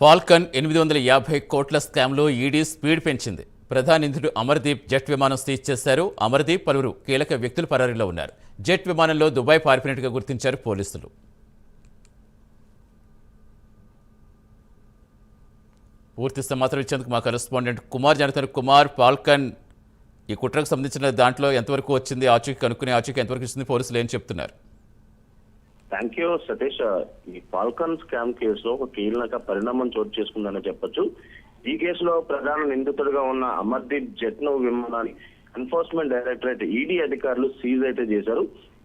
Falcon ఎనిమిది వందల యాభై కోట్ల స్కామ్లో ఈడీ స్పీడ్ పెంచింది. ప్రధాని నిధుడు అమర్దీప్ జెట్ విమానం సీజ్ చేశారు. అమర్దీప్ పలువురు కీలక వ్యక్తులు పరారీలో ఉన్నారు. జెట్ విమానంలో దుబాయ్ పారిపోయినట్టుగా గుర్తించారు పోలీసులు. పూర్తి సమాచారం ఇచ్చేందుకు మా కరెస్పాండెంట్ కుమార్ జనతన్ కుమార్ పాల్కన్ ఈ కుట్రకు సంబంధించిన దాంట్లో ఎంతవరకు వచ్చింది ఆచూకీ కనుక్కునే ఆచూకీ ఎంతవరకు ఇస్తుంది పోలీసులు ఏం చెప్తున్నారు? థ్యాంక్ యూ సతీష్ ఈ ఫాల్కన్ స్కామ్ కేసులో ఒక కీలక పరిణామం చోటు చేసుకుందని చెప్పొచ్చు. ఈ కేసులో ప్రధాన నిందితుడిగా ఉన్న అమర్దీప్ జట్నో విమానాన్ని ఎన్ఫోర్స్మెంట్ డైరెక్టరేట్ ఈడీ అధికారులు సీజ్ అయితే చేశారు.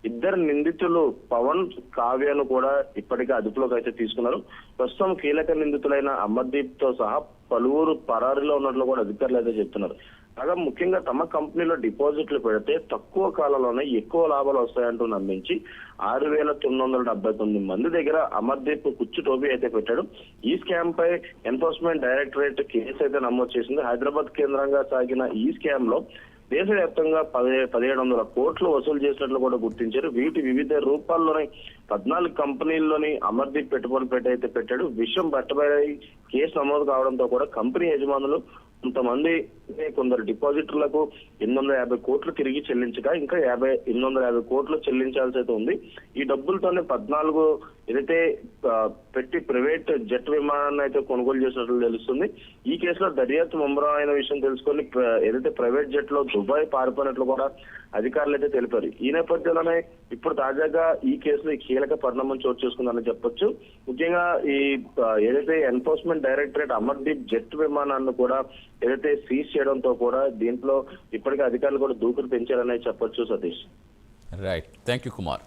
ఇద్దరు నిందితులు పవన్ కావ్యను కూడా ఇప్పటికే అదుపులోకి అయితే తీసుకున్నారు. ప్రస్తుతం కీలక నిందితులైన అమర్దీప్తో సహా పలువురు పరారీలో ఉన్నట్లు కూడా అధికారులు అయితే చెప్తున్నారు. కాగా ముఖ్యంగా తమ కంపెనీలో డిపాజిట్లు పెడితే తక్కువ కాలంలోనే ఎక్కువ లాభాలు వస్తాయంటూ నమ్మించి ఆరు వేల తొమ్మిది వందల డెబ్బై తొమ్మిది మంది దగ్గర అమర్దీప్ కుచ్చు టోపీ అయితే పెట్టాడు. ఈ స్కామ్ పై ఎన్ఫోర్స్మెంట్ డైరెక్టరేట్ కేసు అయితే నమోదు చేసింది. హైదరాబాద్ కేంద్రంగా సాగిన ఈ స్కామ్లో దేశవ్యాప్తంగా పదే పదిహేడు వందల కోట్లు వసూలు చేసినట్లు కూడా గుర్తించారు. వీటి వివిధ రూపాల్లోనే పద్నాలుగు కంపెనీల్లోని అమర్దీప్ పెట్టుబడులు పెట్టయితే పెట్టాడు. విషయం బట్టబడి కేసు నమోదు కావడంతో కూడా కంపెనీ యజమానులు కొంతమంది కొందరు డిపాజిటర్లకు ఎనిమిది వందల యాభై కోట్లు తిరిగి చెల్లించగా ఇంకా యాభై ఎనిమిది వందల యాభై కోట్లు చెల్లించాల్సి అయితే ఉంది. ఈ డబ్బులతోనే పద్నాలుగు ఏదైతే పెట్టి ప్రైవేట్ జెట్ విమానాన్ని అయితే కొనుగోలు చేసినట్లు తెలుస్తుంది ఈ కేసులో దర్యాప్తు ముమ్మరం అయిన విషయం తెలుసుకొని ప్ర- ఏదైతే ప్రైవేట్ జెట్లో దుబాయ్ పారిపోయినట్లు కూడా అధికారులు అయితే తెలిపారు. ఈ నేపథ్యంలోనే ఇప్పుడు తాజాగా ఈ కేసులో ఈ కీలక పరిణామం చోటు చేసుకుందని చెప్పొచ్చు. ముఖ్యంగా ఈ ఏదైతే ఎన్ఫోర్స్మెంట్ డైరెక్టరేట్ అమర్దీప్ జెట్ విమానాన్ని కూడా ఏదైతే సీజ్ చేయడంతో కూడా దీంట్లో ఇప్పటికే అధికారులు కూడా దూకుడు పెంచారనే చెప్పొచ్చు Satish. Right thank you Kumar